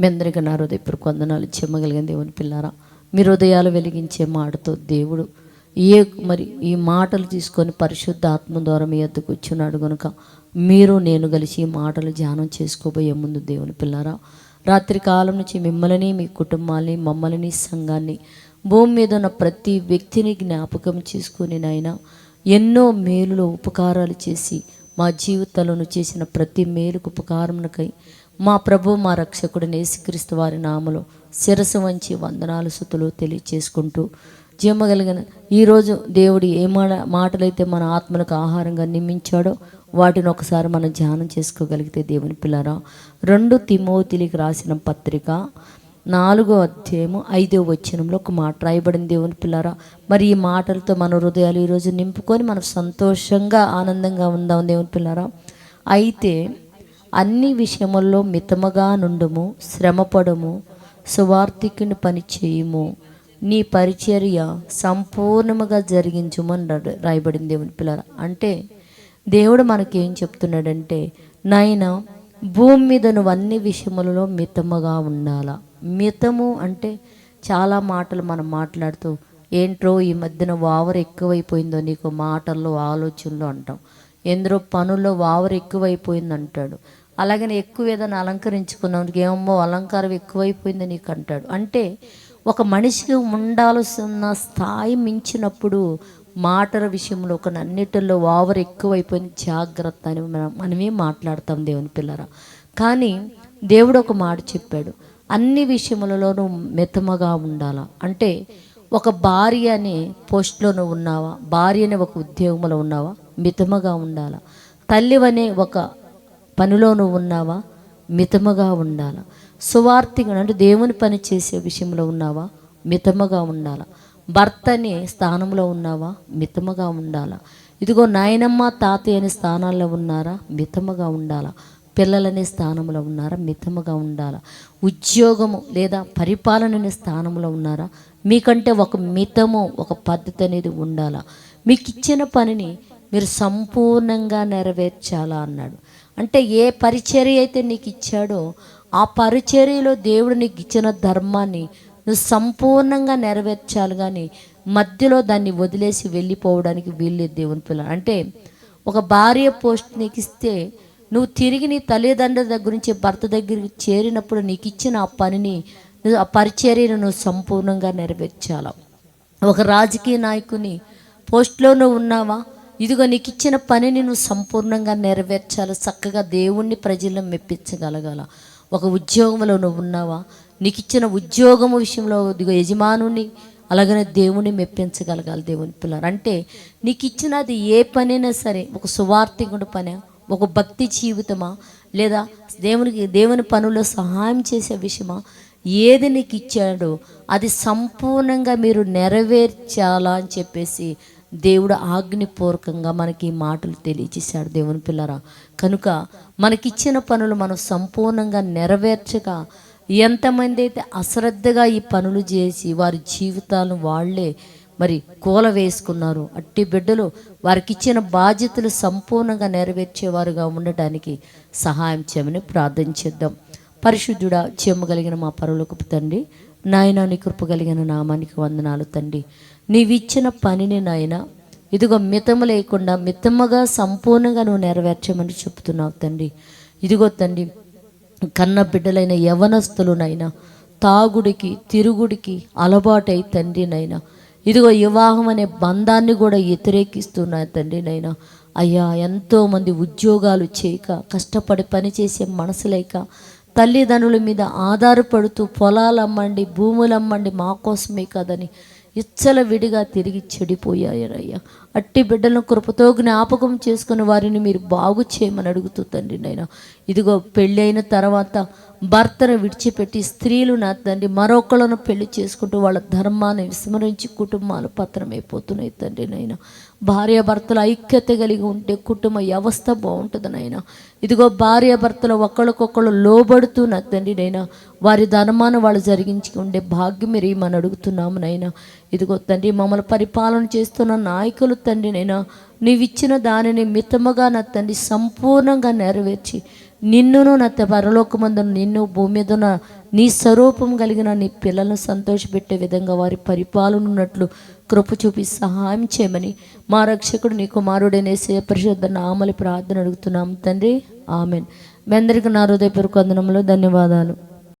మీ అందరికీ నా హృదయపూర్వక కొందనాలు చెమ్మగలిగిన దేవుని పిల్లారా మీ హృదయాలు వెలిగించే మాటతో దేవుడు ఏ మరి ఈ మాటలు తీసుకొని పరిశుద్ధ ఆత్మ ద్వారా మీ ఎద్దుకు వచ్చినాడు కనుక మీరు నేను కలిసి ఈ మాటలు ధ్యానం చేసుకోబోయే ముందు దేవుని పిల్లారా రాత్రి కాలం నుంచి మిమ్మల్ని మీ కుటుంబాన్ని మమ్మల్ని సంఘాన్ని భూమి మీద ఉన్న ప్రతి వ్యక్తిని జ్ఞాపకం చేసుకుని నాయన ఎన్నో మేలులో ఉపకారాలు చేసి మా జీవితాలను చేసిన ప్రతి మేలుకు ఉపకారమునకై మా ప్రభు మా రక్షకుడు నేసుక్రీస్తు వారి నామలో శిరసు వంచి వందనాలు సుతులు తెలియచేసుకుంటూ జీవగలిగిన ఈరోజు దేవుడు ఏ మాట మాటలైతే మన ఆత్మలకు ఆహారంగా నియమించాడో వాటిని ఒకసారి మనం ధ్యానం చేసుకోగలిగితే దేవుని పిల్లరా రెండు తిమోతిలికి రాసిన పత్రిక నాలుగో అధ్యాయము ఐదో వచనంలో ఒక మాట రాయబడింది. దేవుని పిల్లరా మరి ఈ మాటలతో మన హృదయాలు ఈరోజు నింపుకొని మనం సంతోషంగా ఆనందంగా ఉందాం దేవుని పిల్లరా. అయితే అన్ని విషయముల్లో మితముగా నుండుము శ్రమపడము సువార్థికుని పని చేయుము. నీ పరిచర్య సంపూర్ణముగా జరిగించుమని రా- రాయబడింది దేవుని పిల్లరా. అంటే దేవుడు మనకేం చెప్తున్నాడంటే నాయన భూమి మీద నువ్వు అన్ని విషయములలో మితముగా ఉండాలా? మితము అంటే చాలా మాటలు మనం మాట్లాడుతూ ఏంట్రో ఈ మధ్యన వావర్ ఎక్కువైపోయిందో నీకు మాటల్లో ఆలోచనలో అంటాం. ఎందరో పనుల్లో వావర్ ఎక్కువైపోయింది అంటాడు అలాగని ఎక్కువ ఏదైనా అలంకరించుకున్నానికి ఏమో అలంకారం ఎక్కువైపోయింది నీకు అంటాడు అంటే ఒక మనిషికి ఉండాల్సిన స్థాయి మించినప్పుడు మాటల విషయంలో ఒక అన్నిటిలో ఓవర్ ఎక్కువైపోయింది జాగ్రత్త అని మనం మనమే మాట్లాడతాం దేవుని పిల్లరా. కానీ దేవుడు ఒక మాట చెప్పాడు. అన్ని విషయములలోనూ మితముగా ఉండాలా? అంటే ఒక భార్య అనే పోస్ట్లోనూ ఉన్నావా? భార్య అనే ఒక ఉద్యోగంలో ఉన్నావా? మితముగా ఉండాలా? తల్లివనే ఒక పనిలో నువ్వు ఉన్నావా? మితముగా ఉండాలా. సువార్థిగా అంటే దేవుని పని చేసే విషయంలో ఉన్నావా? మితముగా ఉండాలా. భర్త అనే స్థానంలో ఉన్నావా? మితముగా ఉండాలా. ఇదిగో నాయనమ్మ తాతయ్య అనే స్థానాల్లో ఉన్నారా? మితముగా ఉండాలా. పిల్లలనే స్థానంలో ఉన్నారా? మితముగా ఉండాలా. ఉద్యోగము లేదా పరిపాలన అనే స్థానంలో ఉన్నారా? మీకంటే ఒక మితము ఒక పద్ధతి అనేది ఉండాలా. మీకు ఇచ్చిన పనిని మీరు సంపూర్ణంగా నెరవేర్చాలా అన్నాడు. అంటే ఏ పరిచర్య అయితే నీకు ఇచ్చాడో ఆ పరిచర్యలో దేవుడు నీకు ఇచ్చిన ధర్మాన్ని నువ్వు సంపూర్ణంగా నెరవేర్చాలి కానీ మధ్యలో దాన్ని వదిలేసి వెళ్ళిపోవడానికి వీల్లేదు దేవుని పిల్ల. అంటే ఒక భార్య పోస్ట్ నీకు ఇస్తే నువ్వు తిరిగి నీ తల్లిదండ్రుల దగ్గర నుంచి భర్త దగ్గరికి చేరినప్పుడు నీకు ఇచ్చిన ఆ పనిని నువ్వు ఆ పరిచర్యను నువ్వు సంపూర్ణంగా నెరవేర్చాల? ఒక రాజకీయ నాయకుని పోస్ట్లో నువ్వు ఉన్నావా? ఇదిగో నీకు ఇచ్చిన పనిని నువ్వు సంపూర్ణంగా నెరవేర్చాలి. చక్కగా దేవుణ్ణి ప్రజలను మెప్పించగలగాల. ఒక ఉద్యోగంలో నువ్వు ఉన్నావా? నీకు ఇచ్చిన ఉద్యోగం విషయంలో ఇదిగో యజమానుని అలాగనే దేవుని మెప్పించగలగాలి దేవుని పిల్లలు. అంటే నీకు ఇచ్చినది ఏ పనైనా సరే ఒక సువార్థికుడు పని ఒక భక్తి జీవితమా? లేదా దేవునికి దేవుని పనుల్లో సహాయం చేసే విషయమా? ఏది నీకు ఇచ్చాడో అది సంపూర్ణంగా మీరు నెరవేర్చాలా అని చెప్పేసి దేవుడు ఆజ్ఞపూర్వకంగా మనకి ఈ మాటలు తెలియచేశాడు దేవుని పిల్లరా. కనుక మనకిచ్చిన పనులు మనం సంపూర్ణంగా నెరవేర్చక ఎంతమంది అయితే అశ్రద్ధగా ఈ పనులు చేసి వారి జీవితాలను వాళ్ళే మరి కూల వేసుకున్నారు అట్టి బిడ్డలు వారికి ఇచ్చిన బాధ్యతలు సంపూర్ణంగా నెరవేర్చేవారుగా ఉండటానికి సహాయం చేయమని ప్రార్థన చేద్దాం. పరిశుద్ధుడా చెమ్మగలిగిన మా పరులకు తండ్రి నాయన నీ కృప కలిగిన నామానికి వందనాలు తండ్రి. నీవిచ్చిన పనిని నాయన ఇదిగో మితము లేకుండా మితముగా సంపూర్ణంగా నువ్వు నెరవేర్చమని చెప్తున్నావు తండ్రి. ఇదిగో తండ్రి కన్న బిడ్డలైన యవనస్తులునైనా తాగుడికి తిరుగుడికి అలవాటై తండ్రినైనా ఇదిగో వివాహం అనే బంధాన్ని కూడా వ్యతిరేకిస్తున్నా తండ్రినైనా అయ్యా ఎంతోమంది ఉద్యోగాలు చేయక కష్టపడి పనిచేసే మనసు లేక తల్లిదండ్రుల మీద ఆధారపడుతూ పొలాలమ్మండి భూములమ్మండి మా కోసమే కదని ఇచ్చల విడిగా తిరిగి చెడిపోయారయ్యా అట్టి బిడ్డలను కృపతో జ్ఞాపకం చేసుకుని వారిని మీరు బాగు చేయమని అడుగుతూ తండ్రి నాయన. ఇదిగో పెళ్ళి అయిన తర్వాత భర్తను విడిచిపెట్టి స్త్రీలు నా తండ్రి మరొకళ్ళను పెళ్ళి చేసుకుంటూ వాళ్ళ ధర్మాన్ని విస్మరించి కుటుంబాలు పతనమైపోతున్నాయి తండ్రి నాయన. భార్య భర్తల ఐక్యత కలిగి ఉంటే కుటుంబ వ్యవస్థ బాగుంటుంది నాయన. ఇదిగో భార్య భర్తలు ఒకళ్ళకొకళ్ళు లోబడుతూ నా తండ్రి నైనా వారి ధర్మాన్ని వాళ్ళు జరిగించి ఉండే భాగ్యం మీరు ఏమని అడుగుతున్నాము నైనా ఇదిగో తండ్రి మమ్మల్ని పరిపాలన చేస్తున్న నాయకులు తండ్రి నైనా నీవిచ్చిన దానిని మితముగా నా తండ్రి సంపూర్ణంగా నెరవేర్చి నిన్నును నా పరలోకమందు నిన్ను భూమి మీద నీ స్వరూపం కలిగిన నీ పిల్లలను సంతోషపెట్టే విధంగా వారి పరిపాలన ఉన్నట్లు కృప చూపి సహాయం చేయమని మా రక్షకుడు నీ కుమారుడైన పరిశుద్ధ నామలి ప్రార్థన అడుగుతున్నాం తండ్రి. ఆమెన్. మీ అందరికీ నా హృదయపూర్వక వందనములు ధన్యవాదాలు.